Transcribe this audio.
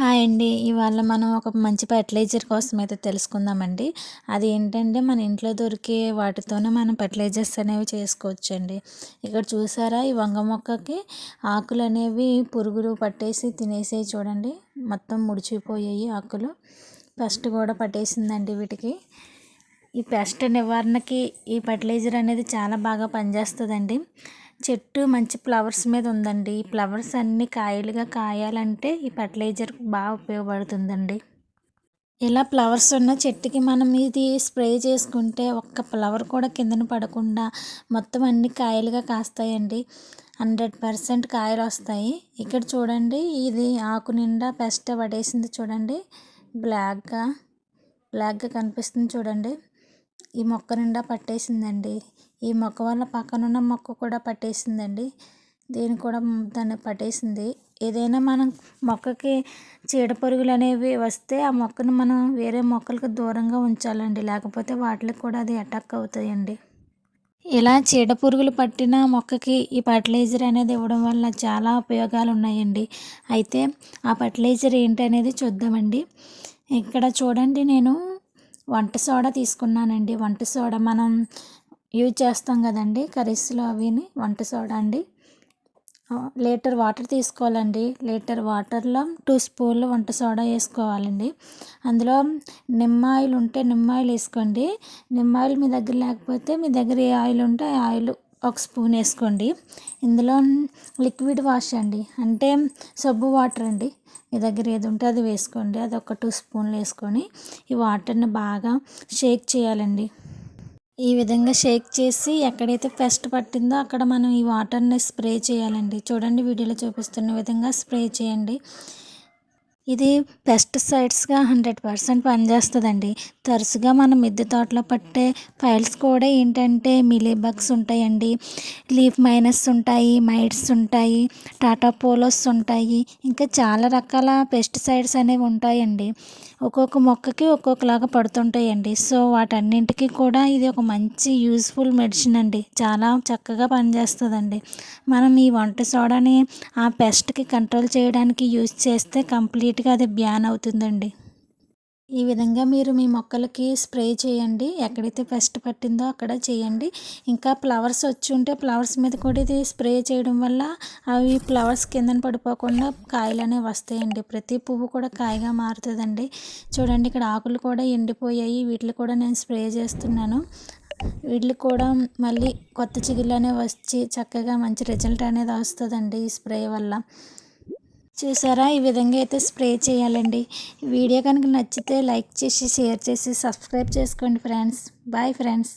Hi అండి. ఇవాళ మనం ఒక మంచి ఫెర్టిలైజర్ కోసం అయితే తెలుసుకుందామండి. అది ఏంటంటే మన ఇంట్లో దొరికే వాటితోనే మనం ఫెర్టిలైజర్స్ అనేవి చేసుకోవచ్చండి. ఇక్కడ చూసారా ఈ వంగ మొక్కకి ఆకులు అనేవి పురుగులు పట్టేసి తినేసేవి చూడండి. మొత్తం ముడిచిపోయాయి ఆకులు. పెస్ట్ కూడా పట్టేసిందండి వీటికి. ఈ పెస్ట్ నివారణకి ఈ ఫెర్టిలైజర్ అనేది చాలా బాగా పనిచేస్తుందండి. చెట్టు మంచి ఫ్లవర్స్ మీద ఉందండి. ఈ ఫ్లవర్స్ అన్నీ కాయలుగా కాయాలంటే ఈ ఫర్టిలైజర్ బాగా ఉపయోగపడుతుందండి. ఇలా ఫ్లవర్స్ ఉన్న చెట్టుకి మనం ఇది స్ప్రే చేసుకుంటే ఒక్క ఫ్లవర్ కూడా కిందన పడకుండా మొత్తం అన్ని కాయలుగా కాస్తాయండి. హండ్రెడ్ పర్సెంట్ కాయలు వస్తాయి. ఇక్కడ చూడండి ఇది ఆకు నిండా పెస్ట్ పడేసింది చూడండి. బ్లాక్గా బ్లాక్గా కనిపిస్తుంది చూడండి. ఈ మొక్క నిండా పట్టేసిందండి. ఈ మొక్క వల్ల పక్కనున్న మొక్క కూడా పట్టేసిందండి. దీన్ని కూడా దాన్ని పట్టేసింది. ఏదైనా మనం మొక్కకి చీడ పురుగులు అనేవి వస్తే ఆ మొక్కను మనం వేరే మొక్కలకు దూరంగా ఉంచాలండి. లేకపోతే వాటికి కూడా అది అటాక్ అవుతాయండి. ఇలా చీడ పురుగులు పట్టిన మొక్కకి ఈ ఫర్టిలైజర్ అనేది ఇవ్వడం వల్ల చాలా ఉపయోగాలు ఉన్నాయండి. అయితే ఆ ఫర్టిలైజర్ ఏంటి అనేది చూద్దామండి. ఇక్కడ చూడండి నేను వంట సోడా తీసుకున్నానండి. వంట సోడా మనం యూజ్ చేస్తాం కదండి కర్రీస్లో అవిని వంట సోడా అండి. లీటర్ వాటర్ తీసుకోవాలండి. లీటర్ వాటర్లో టూ స్పూన్లు వంట సోడా వేసుకోవాలండి. అందులో నిమ్మ ఆయిల్ ఉంటే నిమ్మ ఆయిల్ వేసుకోండి నిమ్మ ఆయిల్ మీ దగ్గర లేకపోతే మీ దగ్గర ఏ ఆయిల్ ఉంటే ఆ ఆయిల్ ఒక స్పూన్ వేసుకోండి. ఇందులో లిక్విడ్ వాష్ అండి. అంటే సబ్బు వాటర్ అండి. మీ దగ్గర ఏది ఉంటే అది వేసుకోండి. అది ఒక టూ స్పూన్లు వేసుకొని ఈ వాటర్ని బాగా షేక్ చేయాలండి. ఈ విధంగా షేక్ చేసి ఎక్కడైతే పెస్ట్ పట్టిందో అక్కడ మనం ఈ వాటర్ని స్ప్రే చేయాలండి. చూడండి వీడియోలో చూపిస్తున్న విధంగా స్ప్రే చేయండి. ఇది పెస్టిసైడ్స్గా హండ్రెడ్ పర్సెంట్ పనిచేస్తుందండి. తరచుగా మనం మిద్దె తోటలో పట్టే ఫైల్స్ కూడా ఏంటంటే మిలీబగ్స్ ఉంటాయండి. లీఫ్ మైనస్ ఉంటాయి మైట్స్ ఉంటాయి టాటా పోలోస్ ఉంటాయి ఇంకా చాలా రకాల పెస్టిసైడ్స్ అనేవి ఉంటాయండి. ఒక్కొక్క మొక్కకి ఒక్కొక్కలాగా పడుతుంటాయండి. సో వాటన్నింటికి కూడా ఇది ఒక మంచి యూస్ఫుల్ మెడిసిన్ అండి. చాలా చక్కగా పనిచేస్తుందండి. మనం ఈ వంట సోడాని ఆ పెస్ట్కి కంట్రోల్ చేయడానికి యూజ్ చేస్తే కంప్లీట్గా అది బ్యాన్ అవుతుందండి. ఈ విధంగా మీరు మీ మొక్కలకి స్ప్రే చేయండి. ఎక్కడైతే పెస్ట్ పట్టిందో అక్కడ చేయండి. ఇంకా ఫ్లవర్స్ వచ్చి ఉంటే ఫ్లవర్స్ మీద కూడా ఇది స్ప్రే చేయడం వల్ల అవి ఫ్లవర్స్ కిందన పడిపోకుండా కాయలు అనేవి వస్తాయండి. ప్రతి పువ్వు కూడా కాయగా మారుతుందండి. చూడండి ఇక్కడ ఆకులు కూడా ఎండిపోయాయి. వీటిని కూడా నేను స్ప్రే చేస్తున్నాను. వీటికి కూడా మళ్ళీ కొత్త చిగుళ్ళు అనేవి వచ్చి చక్కగా మంచి రిజల్ట్ అనేది వస్తుందండి ఈ స్ప్రే వల్ల. చూసారా? ఈ విధంగా అయితే స్ప్రే చేయాలండి. వీడియో కనుక నచ్చితే లైక్ చేసి షేర్ చేసి సబ్స్క్రైబ్ చేసుకోండి ఫ్రెండ్స్. Bye friends.